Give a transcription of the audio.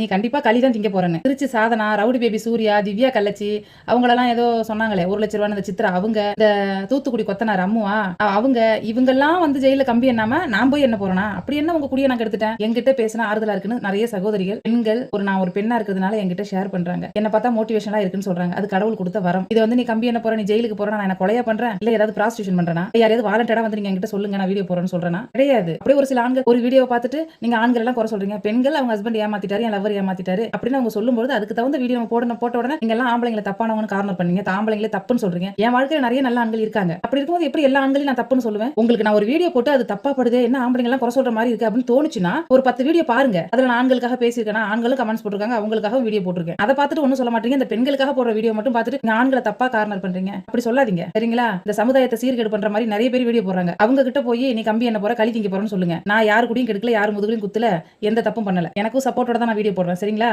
நீ கண்டிப்பா களி தான் திங்க போறேன்னு. திருச்சி சாதனா ரவுடி பேபி சூர்யா திவ்யா கள்ளச்சி அவங்களெல்லாம் ஏதோ சொன்னாங்களே ஒரு லட்ச ரூபான்னு இந்த சித்ரா அவங்க இந்த தூத்துக்குடி கொத்தனார் அம்முவா அவங்க இவங்கெல்லாம் வந்து ஜெயில கம்பி என்னாம நான் போய் என்ன போறேனா? அப்படி என்ன உங்க குடியை நான் எடுத்துட்டேன் என்கிட்ட பேசினா ஆறுதலா இருக்குன்னு நிறைய சகோதரிகள் பெண்கள் ஒரு நான் ஒரு பெண்ணா இருக்கிறதுனால என்கிட்ட ஷேர் பண்றாங்க. என்ன பார்த்தா மோட்டிவேஷனா இருக்குன்னு சொல்றாங்க. அது கடவுள் கொடுத்த வரம். இது வந்து நீ கம்பி என்ன போற நீ ஜெயிலுக்கு போற நான் என்ன கொலையா பண்றேன்? இல்ல ஏதாவது ப்ராஸ்டியூஷன் பண்றேனா? யாரையாவது வாலண்டடா வந்து நீங்க என்கிட்ட சொல்லுங்க நான் வீடியோ போறேன்னு சொல்றேன்? கிடையாது. அப்படியே ஒரு சில ஆண்கள் ஒரு வீடியோ பார்த்துட்டு நீங்க ஆண்கள் எல்லாம் குறை சொல்றீங்க. பெண்கள் அவங்க ஹஸ்பண்ட் ஏமாத்திட்டாரு என் லவர் ஏமாத்திட்டாரு. அப்படின்னு அவங்க சொல்லும்போது அதுக்கு தகுந்த வீடியோ நம்ம போடணும். போட்ட உடனே நீங்க எல்லாம் ஆம்பளைங்களை தப்பானவங்க கார்னர் பண்ணீங்க. ஆம்பளைங்களே தப்புன்னு சொல்றீங்க. என் வாழ்க்கையில நிறைய நல்ல ஆண்கள் இருக்காங்க. அப்படி இருக்கும்போது எப்படி எல்லா ஆண்களையும் நான் தப்புன்னு சொல்லுவேன்? உங்களுக்கு நான் ஒரு வீடியோ போட்டு அது தப்பா படுது என்ன ஆம்பளைங்க எல்லாம் குறை சொல்ற மாதிரி இருக்கு? அப்படின்னு தோணுச்சுன்னா ஒரு பத்து வீடியோ பாருங்க. அதுல நான் ஆண்களுக்காக பேசியிருக்கேன்? ஆண்களும் கமெண்ட்ஸ் போட்டிருக்காங்க. அவங்களுக்காக வீடியோ போட்டிருக்கேன். அதை பார்த்துட்டு ஒன்றும் சொல்ல மாட்டீங்க. இந்த பெண்களுக்காக போடுற வீடியோ மட்டும் பார்த்துட்டு ஆண்களை தப்பா கார்னர் பண்றீங்க. அப்படி சொல்லாதீங்க. சரிங்களா? இந்த சமுதாயத்தை சீர்கேடு பண்ற மாதிரி நிறைய பேர் வீடியோ போடுறாங்க. அவங்க கிட்ட போய் நீ கம்பி என்ன போற? கழி திங்க போறேன்னு சொல்லுங்க. நான் யாரு கூடயும் கெடுக்கல யாரு முதுகலையும் குத்துல எந்த தப்பும் பண்ணல. எனக்கும் சப்போர்ட்டோட தான் நான் வீடியோ போடுறேன் சரிங்களா